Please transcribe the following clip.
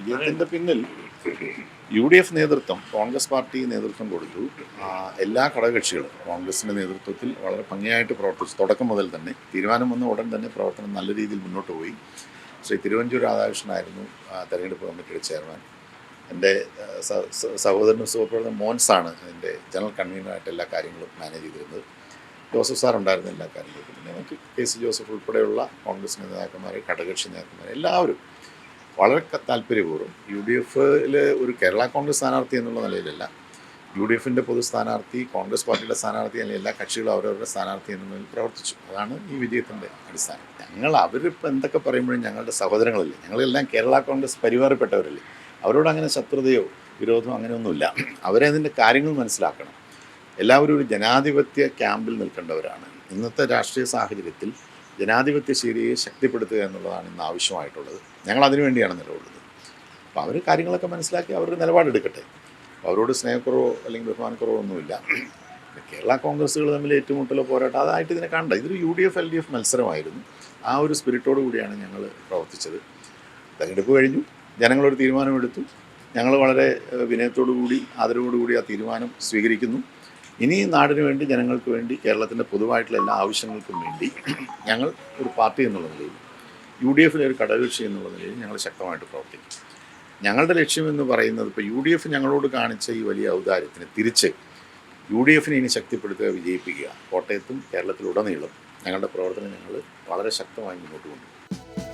വിജയത്തിന്റെ പിന്നിൽ U D F നേതൃത്വം കോൺഗ്രസ് പാർട്ടി നേതൃത്വം കൊടുത്തു. എല്ലാ ഘടകകക്ഷികളും കോൺഗ്രസിന്റെ നേതൃത്വത്തിൽ വളരെ ഭംഗിയായിട്ട് പ്രവർത്തിച്ചു. തുടക്കം മുതൽ തന്നെ തീരുമാനം വന്ന ഉടൻ തന്നെ പ്രവർത്തനം നല്ല രീതിയിൽ മുന്നോട്ട് പോയി. ശ്രീ തിരുവഞ്ചൂർ രാധാകൃഷ്ണനായിരുന്നു തെരഞ്ഞെടുപ്പ് കമ്മിറ്റിയുടെ ചെയർമാൻ. എന്റെ സഹോദരനും സുഹൃത്തുക്കളും മോൻസാണ് എന്റെ ജനറൽ കൺവീനറായിട്ട് എല്ലാ കാര്യങ്ങളും മാനേജ് ചെയ്തിരുന്നത്. ജോസഫ് സാർ ഉണ്ടായിരുന്ന എല്ലാ കാര്യങ്ങളും പിന്നെ നമുക്ക് കെ സി ജോസഫ് ഉൾപ്പെടെയുള്ള കോൺഗ്രസ് നേതാക്കന്മാർ ഘടകകക്ഷി നേതാക്കന്മാർ എല്ലാവരും വളരെ താല്പര്യപൂർവം യു ഡി എഫിൽ ഒരു കേരള കോൺഗ്രസ് സ്ഥാനാർത്ഥി എന്നുള്ള നിലയിലല്ല. യു ഡി എഫിന്റെ പൊതു സ്ഥാനാർത്ഥി കോൺഗ്രസ് പാർട്ടിയുടെ സ്ഥാനാർത്ഥി അല്ലെങ്കിൽ എല്ലാ കക്ഷികളും അവരവരുടെ സ്ഥാനാർത്ഥി എന്ന നിലയിൽ പ്രവർത്തിച്ചു. അതാണ് ഈ വിജയത്തിന്റെ അടിസ്ഥാനം. ഞങ്ങൾ അവരിപ്പോൾ എന്തൊക്കെ പറയുമ്പോഴും ഞങ്ങളുടെ സഹോദരങ്ങളല്ലേ ഞങ്ങളെല്ലാം കേരള കോൺഗ്രസ് പരിവാറപ്പെട്ടവരല്ലേ അവരോട് അങ്ങനെ ശത്രുതയോ വിരോധമോ അങ്ങനെയൊന്നുമില്ല. അവരെ അതിന്റെ കാര്യങ്ങൾ മനസ്സിലാക്കണം. എല്ലാവരും ഒരു ജനാധിപത്യ ക്യാമ്പിൽ നിൽക്കേണ്ടവരാണ്. ഇന്നത്തെ രാഷ്ട്രീയ സാഹചര്യത്തിൽ ജനാധിപത്യ ശൈലിയെ ശക്തിപ്പെടുത്തുക എന്നുള്ളതാണ് ഇന്ന് ആവശ്യമായിട്ടുള്ളത്. ഞങ്ങൾ അതിനു വേണ്ടിയാണ് നിലകൊള്ളുന്നത്. അപ്പോൾ അവർ കാര്യങ്ങളൊക്കെ മനസ്സിലാക്കി അവരുടെ നിലപാടെടുക്കട്ടെ. അവരോട് സ്നേഹക്കുറവോ അല്ലെങ്കിൽ ബഹുമാനക്കുറവോ ഒന്നുമില്ല. കേരള കോൺഗ്രസ്സുകൾ തമ്മിൽ ഏറ്റുമുട്ടലോ പോരാട്ടം അതായിട്ട് ഇതിനെ കണ്ട ഇതൊരു U D F L D F മത്സരമായിരുന്നു. ആ ഒരു സ്പിരിറ്റോട് കൂടിയാണ് ഞങ്ങൾ പ്രവർത്തിച്ചത്. തെരഞ്ഞെടുപ്പ് കഴിഞ്ഞു. ജനങ്ങളൊരു തീരുമാനമെടുത്തു. ഞങ്ങൾ വളരെ വിനയത്തോടു കൂടി ആദരവോടുകൂടി ആ തീരുമാനം സ്വീകരിക്കുന്നു. ഇനി നാടിനു വേണ്ടി ജനങ്ങൾക്ക് വേണ്ടി കേരളത്തിന്റെ പൊതുവായിട്ടുള്ള എല്ലാ ആവശ്യങ്ങൾക്കും വേണ്ടി ഞങ്ങൾ ഒരു പാർട്ടി എന്നുള്ള നിലയിൽ യു ഡി എഫിലെ ഒരു ഘടകകക്ഷി എന്നുള്ള നിലയിൽ ഞങ്ങൾ ശക്തമായിട്ട് പ്രവർത്തിക്കും. ഞങ്ങളുടെ ലക്ഷ്യം എന്ന് പറയുന്നത് ഇപ്പോൾ യു ഡി എഫ് ഞങ്ങളോട് കാണിച്ച ഈ വലിയ ഔദാര്യത്തിന് തിരിച്ച് യു ഡി എഫിനെ ഇനി ശക്തിപ്പെടുത്തുക വിജയിപ്പിക്കുക കോട്ടയത്തും കേരളത്തിലുടനീളം ഞങ്ങളുടെ പ്രവർത്തനം ഞങ്ങൾ വളരെ ശക്തമായി മുന്നോട്ട് കൊണ്ടുപോകും.